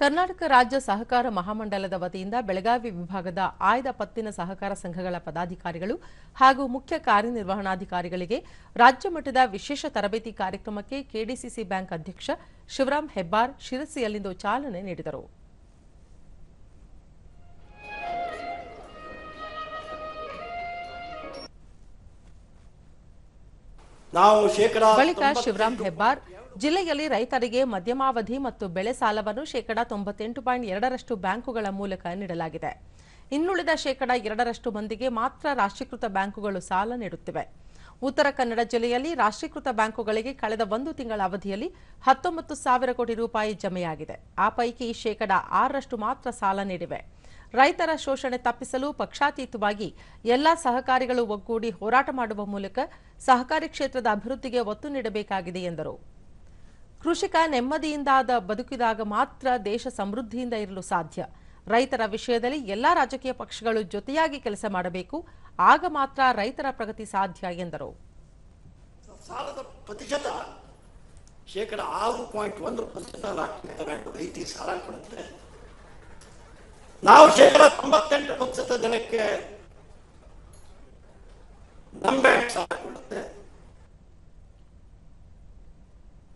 ಕರ್ನಾಟಕ ರಾಜ್ಯ ಸಹಕಾರ ಮಹಾಮಂಡಲದ ವತಿಯಿಂದ ಬೆಳಗಾವಿ ವಿಭಾಗದ ಆಯ್ದ ಪತ್ತಿನ ಸಹಕಾರ ಸಂಘಗಳ ಪದಾಧಿಕಾರಿಗಳು ಹಾಗೂ ಮುಖ್ಯ ಕಾರ್ಯನಿರ್ವಹಣಾಧಿಕಾರಿಗಳಿಗೆ ರಾಜ್ಯ ಮಟ್ಟದ ವಿಶೇಷ ತರಬೇತಿ ಕಾರ್ಯಕ್ರಮಕ್ಕೆ ಕೆಡಿಸಿಸಿ ಬ್ಯಾಂಕ್ ಅಧ್ಯಕ್ಷ ಶಿವರಾಂ ಹೆಬ್ಬಾರ್ ಶಿರಸಿಯಲ್ಲಿಂದು ಚಾಲನೆ ನೀಡಿದರು. ನಾವು ಶೇಕಡ ಬಳಿಕ ಶಿವರಾಮ್ ಹೆಬ್ಬಾರ್ ಜಿಲ್ಲೆಯಲ್ಲಿ ರೈತರಿಗೆ ಮಧ್ಯಮಾವಧಿ ಮತ್ತು ಬೆಳೆ ಸಾಲವನ್ನು ಶೇಕಡಾ ತೊಂಬತ್ತೆಂಟು ಪಾಯಿಂಟ್ ಎರಡರಷ್ಟು ಬ್ಯಾಂಕುಗಳ ಮೂಲಕ ನೀಡಲಾಗಿದೆ. ಇನ್ನುಳಿದ ಶೇಕಡಾ ಎರಡರಷ್ಟು ಮಂದಿಗೆ ಮಾತ್ರ ರಾಷ್ಟ್ರೀಕೃತ ಬ್ಯಾಂಕುಗಳು ಸಾಲ ನೀಡುತ್ತಿವೆ. ಉತ್ತರ ಕನ್ನಡ ಜಿಲ್ಲೆಯಲ್ಲಿ ರಾಷ್ಟ್ರೀಕೃತ ಬ್ಯಾಂಕುಗಳಿಗೆ ಕಳೆದ ಒಂದು ತಿಂಗಳ ಅವಧಿಯಲ್ಲಿ ಹತ್ತೊಂಬತ್ತು ಸಾವಿರ ಕೋಟಿ ರೂಪಾಯಿ ಜಮೆಯಾಗಿದೆ. ಆ ಪೈಕಿ ಶೇಕಡಾ ಆರರಷ್ಟು ಮಾತ್ರ ಸಾಲ ನೀಡಿವೆ. ರೈತರ ಶೋಷಣೆ ತಪ್ಪಿಸಲು ಪಕ್ಷಾತೀತವಾಗಿ ಎಲ್ಲಾ ಸಹಕಾರಿಗಳು ಒಗ್ಗೂಡಿ ಹೋರಾಟ ಮಾಡುವ ಮೂಲಕ ಸಹಕಾರಿ ಕ್ಷೇತ್ರದ ಅಭಿವೃದ್ಧಿಗೆ ಒತ್ತು ನೀಡಬೇಕಾಗಿದೆ ಎಂದರು. ಕೃಷಿಕ ನೆಮ್ಮದಿಯಿಂದಾದ ಬದುಕಿದಾಗ ಮಾತ್ರ ದೇಶ ಸಮೃದ್ಧಿಯಿಂದ ಇರಲು ಸಾಧ್ಯ. ರೈತರ ವಿಷಯದಲ್ಲಿ ಎಲ್ಲಾ ರಾಜಕೀಯ ಪಕ್ಷಗಳು ಜೊತೆಯಾಗಿ ಕೆಲಸ ಮಾಡಬೇಕು. ಆಗ ಮಾತ್ರ ರೈತರ ಪ್ರಗತಿ ಸಾಧ್ಯ ಎಂದರು. ಸಾಲದ ಪ್ರತಿಶತ ಶೇಕಡ ಆರು ಪಾಯಿಂಟ್ ಒಂದು ರಾಷ್ಟ್ರೀಯ ಸಾಲ ಕೊಡುತ್ತೆ. ನಾವು ಶೇಕಡ ತೊಂಬತ್ತೆಂಟು ಪ್ರತಿಶತ ಜನಕ್ಕೆ ಬ್ಯಾಂಕ್ ಸಾಲ ಕೊಡುತ್ತೆ.